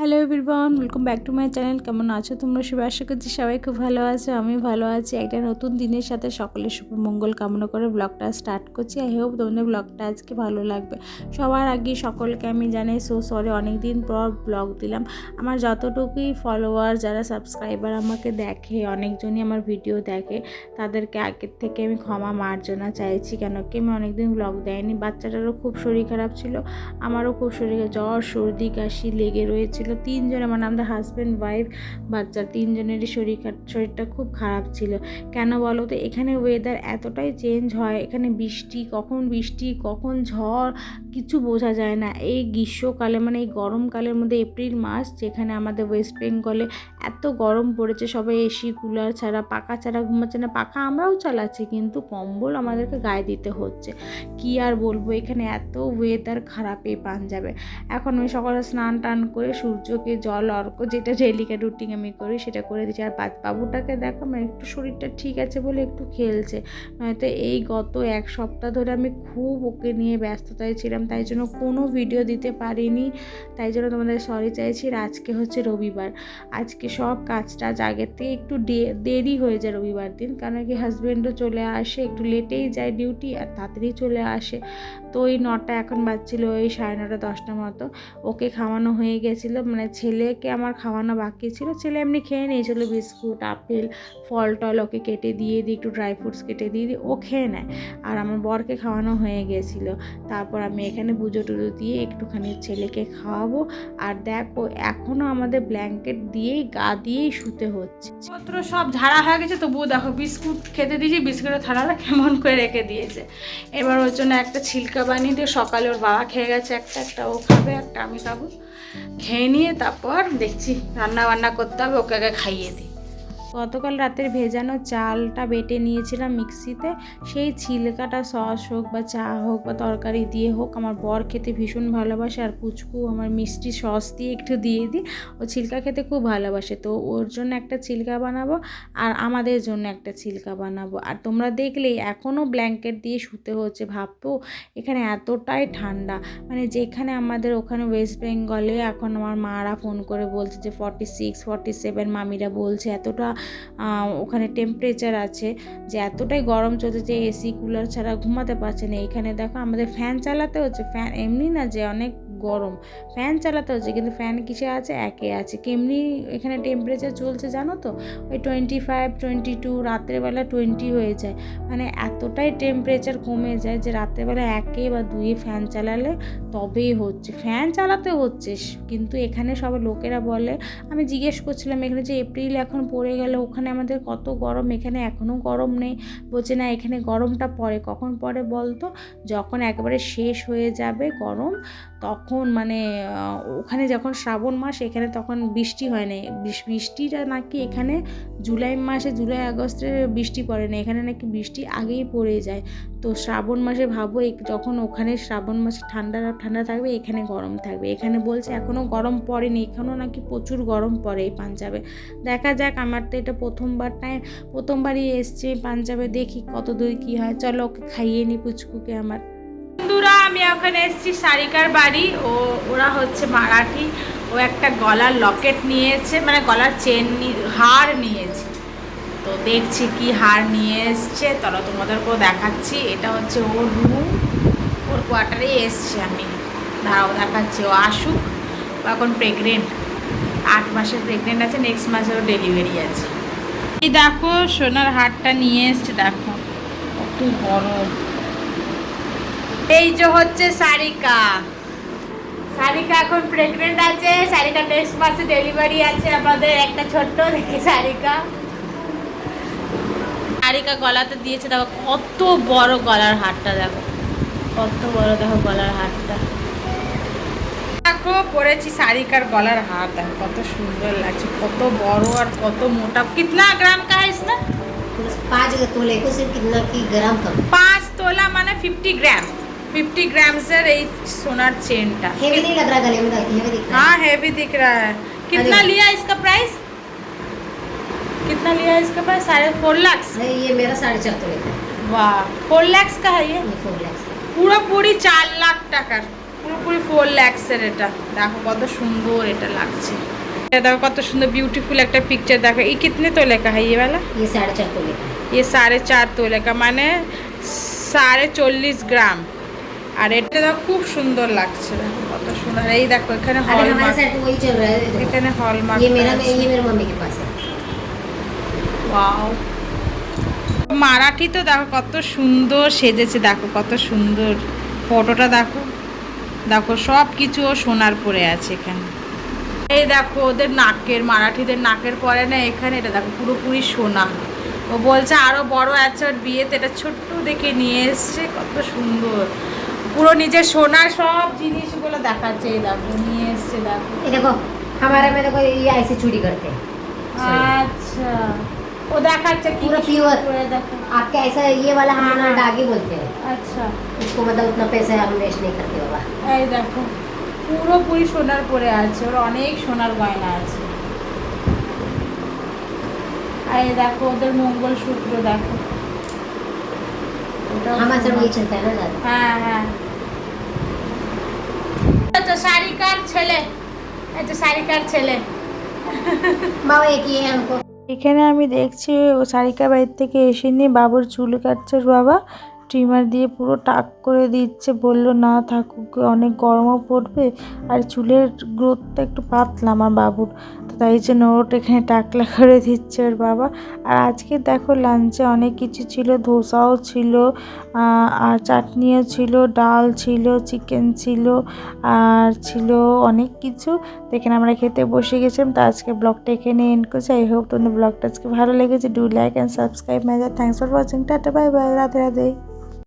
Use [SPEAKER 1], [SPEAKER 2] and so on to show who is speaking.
[SPEAKER 1] Hello everyone welcome back to my channel কেমন আছো তোমরা? সবাই আশা করছি সবাই খুব ভালো আছো, আমি ভালো আছি। একটা নতুন দিনের সাথে সকলের শুভ মঙ্গল কামনা করে ব্লগটা স্টার্ট করছি। আই হোপ তোমাদের ব্লগটা আজকে ভালো লাগবে। সবার আগে সকলকে আমি জানাই সো সরি অনেক দিন পর ব্লগ দিলাম। আমার যতটুকুই ফলোয়ার যারা সাবস্ক্রাইবার আমাকে দেখে, অনেকজনই আমার ভিডিও দেখে, তাদেরকে আগের থেকে আমি ক্ষমা মার্জনা চাইছি। কেন কি আমি অনেকদিন ব্লগ দেয়নি বাচ্চাটারও খুব শরীর খারাপ ছিল, আমারও খুব শরীরে জ্বর, সর্দি, কাশি লেগে রয়েছিল। তিনজনে মানে আমাদের হাজব্যান্ড ওয়াইফ বাচ্চা তিনজনেরই শরীর শরীরটা খুব খারাপ ছিল। কেন বলো তো? এখানে ওয়েদার এতটাই চেঞ্জ হয়, এখানে বৃষ্টি, কখন বৃষ্টি, কখন ঝড়, কিছু বোঝা যায় না। এই গ্রীষ্মকালে মানে এই গরমকালের মধ্যে এপ্রিল মাস যেখানে আমাদের ওয়েস্ট বেঙ্গলে এত গরম পড়েছে, সবাই এসি, কুলার ছাড়া পাখা ছাড়া ঘুমাচ্ছে না পাখা আমরাও চালাচ্ছি, কিন্তু কম্বল আমাদেরকে গায়ে দিতে হচ্ছে। কি আর বলব? এখানে এত ওয়েদার খারাপ পাঞ্জাবে। এখন আমি সকালে স্নান টান করে সূর্যকে জল, অর্ক যেটা ডেলিকা রুটিন আমি করি সেটা করে দিচ্ছি আর বাবুটাকে দেখো আমার একটু শরীরটা ঠিক আছে বলে একটু খেলছে। নয়তো এই গত এক সপ্তাহ ধরে আমি খুব ওকে নিয়ে ব্যস্ততায় ছিলাম, তাই জন্য কোনো ভিডিও দিতে পারিনি। তাই জন্য তোমাদের সরি চাইছি। আর আজকে হচ্ছে রবিবার। আজকে সব কাজ টাজ আগের থেকে একটু দেরি হয়ে যায় রবিবার দিন। কারণ কি হাজব্যান্ডও চলে আসে, একটু লেটেই যায় ডিউটি আর তাড়াতাড়ি চলে আসে। তো ওই নটা এখন বাজছিল, ওই সাড়ে নটা, দশটা মতো। ওকে খাওয়ানো হয়ে গেছিল। মানে ছেলেকে আমার খাওয়ানো বাকি ছিল, ছেলে এমনি খেয়ে নিয়েছিল বিস্কুট, আপেল, ফল টল ওকে কেটে দিয়ে দিই, একটু ড্রাই ফ্রুটস কেটে দিয়ে দিই, ও খেয়ে নেয়। আর আমার বরকে খাওয়ানো হয়ে গেছিল। তারপর আমি এখানে পুজো টুজো দিয়ে একটুখানি ছেলেকে খাওয়াবো। আর দেখো এখনও আমাদের ব্ল্যাঙ্কেট দিয়েই, গা দিয়েই শুতে হচ্ছে। পত্র সব ঝাড়া হয়ে গেছে, তবুও দেখো বিস্কুট খেতে দিয়েছি, বিস্কুটের থালাটা কেমন করে রেখে দিয়েছে। এবার ওর জন্য একটা ছিলকা বানিয়ে দিয়ে সকালে ওর বাবা খেয়ে গেছে, একটা একটা ও খাবে, একটা আমি খাব। খেয়ে নিয়ে তারপর দেখছি রান্না বান্না করতে হবে ওকে আগে খাইয়ে দিই। গতকাল রাতের ভেজানো চালটা বেটে নিয়েছিলাম মিক্সিতে। সেই ছিলকাটা সস হোক বা চা হোক বা তরকারি দিয়ে হোক, আমার বর খেতে ভীষণ ভালোবাসে আর পুচকু আমার মিষ্টি সস দিয়ে একটু দিয়ে দিই। ও ছিলকা খেতে খুব ভালোবাসে, তো ওর জন্য একটা ছিলকা বানাবো আর আমাদের জন্য একটা ছিলকা বানাবো। আর তোমরা দেখলেই এখনও ব্ল্যাঙ্কেট দিয়ে শুতে হচ্ছে ভাববো এখানে এতটাই ঠান্ডা। মানে যেখানে আমাদের ওখানে ওয়েস্ট বেঙ্গলে এখন আমার মারা ফোন করে বলছে যে, ফর্টি সিক্স, ফর্টি সেভেন মামিরা বলছে, এতটা ওখানে টেম্পারেচার আছে, যে এতটাই গরম চলছে যে এসি কুলার ছাড়া ঘুমাতে পারছে না। এখানে দেখো আমাদের ফ্যান চালাতে হচ্ছে। ফ্যান এমনি না যে অনেক গরম। ফ্যান চালাতে হচ্ছে, কিন্তু ফ্যান কিসে আছে? একে আছে। কেমনি এখানে টেম্পারেচার চলছে জানো তো? ওই টোয়েন্টি ফাইভ টোয়েন্টি টু রাত্রেবেলা টোয়েন্টি হয়ে যায়। মানে এতটাই টেম্পারেচার কমে যায় যে রাত্রেবেলা একে বা দুয়ে ফ্যান চালালে তবেই হচ্ছে। ফ্যান চালাতে হচ্ছে, কিন্তু এখানে সব লোকেরা বলে, আমি জিজ্ঞেস করছিলাম এখানে যে এপ্রিল এখন পড়ে গেল, ওখানে আমাদের কত গরম, এখানে এখনও গরম নেই। বলছে, না, এখানে গরমটা পড়ে। কখন পড়ে বলতো? যখন একেবারে শেষ হয়ে যাবে গরম, তখন মানে ওখানে যখন শ্রাবণ মাস, এখানে তখন বৃষ্টি হয় না বৃষ্টিটা নাকি এখানে জুলাই মাসে, জুলাই আগস্টে বৃষ্টি পড়ে না এখানে নাকি বৃষ্টি আগেই পড়ে যায়। তো শ্রাবণ মাসে ভাবো যখন ওখানে শ্রাবণ মাসে ঠান্ডা ঠান্ডা থাকবে, এখানে গরম থাকবে। এখানে বলছে এখনও গরম পড়েনি এখানেও নাকি প্রচুর গরম পড়ে এই পাঞ্জাবে। দেখা যাক, আমার তো এটা প্রথমবার টাইম, প্রথমবারই এসছে পাঞ্জাবে, দেখি কত দূর কী হয়। চলো ওকে খাইয়ে নি পুচকুকে আমার। বন্ধুরা, আমি ওখানে এসেছি সারিকার বাড়ি। ও, ওরা হচ্ছে মারাঠি। ও একটা গলার লকেট নিয়েছে মানে গলার চেন হার নিয়েছে। তো দেখছি কি হার নিয়ে এসছে। তাহলে তোমাদেরকেও দেখাচ্ছি। এটা হচ্ছে ওর রুম ওর কোয়ার্টারে এসছে আমি। দাঁড়াও, দেখাচ্ছি। ও আসুক। এখন প্রেগনেন্ট আট মাসের প্রেগনেন্ট আছে নেক্সট মাসে ওর ডেলিভারি আছে। এই দেখো, সোনার হারটা নিয়ে এসছে, দেখো। কত বড় এই যে হচ্ছে সারিকা। সারিকা এখন প্রেগনেন্ট আছে সারিকা নেক্সট মাসে ডেলিভারি আছে আমাদের একটা ছোট্ট দেখে সারিকা। সারিকা গলাতে দিয়েছে দেখো কত বড় গলার হারটা দেখো। কত বড় দেখো গলার হারটা। দেখো পরেছি সারিকার গলার হার দেখো কত সুন্দর লাগছে কত বড় আর কত মোটা। কিতনা গ্রাম কা
[SPEAKER 2] হ্যাঁ না পাঁচ তোলা একুশ কিতনা কি গ্রাম
[SPEAKER 1] পাঁচ তোলা মানে ফিফটি গ্রাম ফিফটি গ্রামসের এই সোনার চেনটা
[SPEAKER 2] हेवी नहीं लग रहा गले में डाल के हेवी दिख रहा
[SPEAKER 1] हाँ हैवी दिख रहा है कितना
[SPEAKER 2] अरे।
[SPEAKER 1] लिया इसका प्राइस कितना लिया इसका प्राइस साढ़े फोर लैक्स
[SPEAKER 2] है नहीं, ये मेरा साढ़े चार तोले का है
[SPEAKER 1] वाह फोर लैक्स का है ये
[SPEAKER 2] ये फोर लैक्स
[SPEAKER 1] পুরো পুরি চার লাখ টাকার পুরোপুরি ফোর ল্যাক্সের এটা দেখো কত সুন্দর এটা লাগছে এটা দেখো কত সুন্দর বিউটিফুল একটা পিকচার দেখো এই কিতনে তোলে का है ये वाला
[SPEAKER 2] ये साढ़े चार तोले का
[SPEAKER 1] ये साढ़े चार तोले का মানে সাড়ে চল্লিশ গ্রাম আর এটা দেখো খুব সুন্দর লাগছে। কত সুন্দর। এই দেখো এখানে হলমার্ক এখানে হলমার্ক ওয়াও। মারাঠি তো দেখো কত সুন্দর সেজেছে দেখো কত সুন্দর। ফটোটা দেখো। দেখো সব কিছু সোনার পরে আছে এখানে। এই দেখো ওদের নাকের মারাঠিদের নাকের পরে না এখানে এটা দেখো পুরোপুরি সোনা। ও বলছে আরও বড় আছে ওর বিয়েতে এটা ছোট্ট দেখে নিয়ে এসছে কত সুন্দর। পুরো নিজের সোনার সব জিনিসগুলো দেখাচ্ছে এই দেখো নিয়ে এসছে দেখো
[SPEAKER 2] ये देखो हमारे में देखो ये ऐसे चूड़ी करते हैं
[SPEAKER 1] আচ্ছা ও দেখাচ্ছে কি
[SPEAKER 2] পুরো
[SPEAKER 1] কি
[SPEAKER 2] pure।
[SPEAKER 1] করে देखो
[SPEAKER 2] आपके ऐसा ये वाला हम ना डागी बोलते हैं
[SPEAKER 1] আচ্ছা
[SPEAKER 2] इसको मतलब उतना पैसा हम वेस्ट नहीं करते बाबा
[SPEAKER 1] এই দেখো পুরোপুরি সোনার পরে আছে ওর অনেক সোনার গয়না আছে আর এই দেখো ওদের মঙ্গলসূত্র দেখো হ্যাঁ, হ্যাঁ। সারিকার ছেলে। সারিকার ছেলে।
[SPEAKER 2] বাবা
[SPEAKER 1] এখানে আমি দেখছি ও সারিকা বাড়ির থেকে এসে বাবুর চুল কাটছে বাবা। ট্রিমার দিয়ে পুরো টাক করে দিচ্ছে। বলল, না থাকুক, অনেক গরমও পড়বে আর চুলের গ্রোথটা একটু পাতলা আমার বাবুর। তো তাই জন্য ওটা এখানে টাকলা করে দিচ্ছে ওর বাবা। আর আজকে দেখো লাঞ্চে অনেক কিছু ছিল। ধোসাও ছিল আর চাটনিও ছিল, ডাল ছিল চিকেন ছিল, আর ছিল অনেক কিছু। তো এখানে আমরা খেতে বসে গেছিলাম। তো আজকে ব্লগটা এখানে এন্ড করছি। আই হোপ তোমাদের ব্লগটা আজকে ভালো লেগেছে। Do like and subscribe my thanks for watching tata bye bye Radhe Radhe.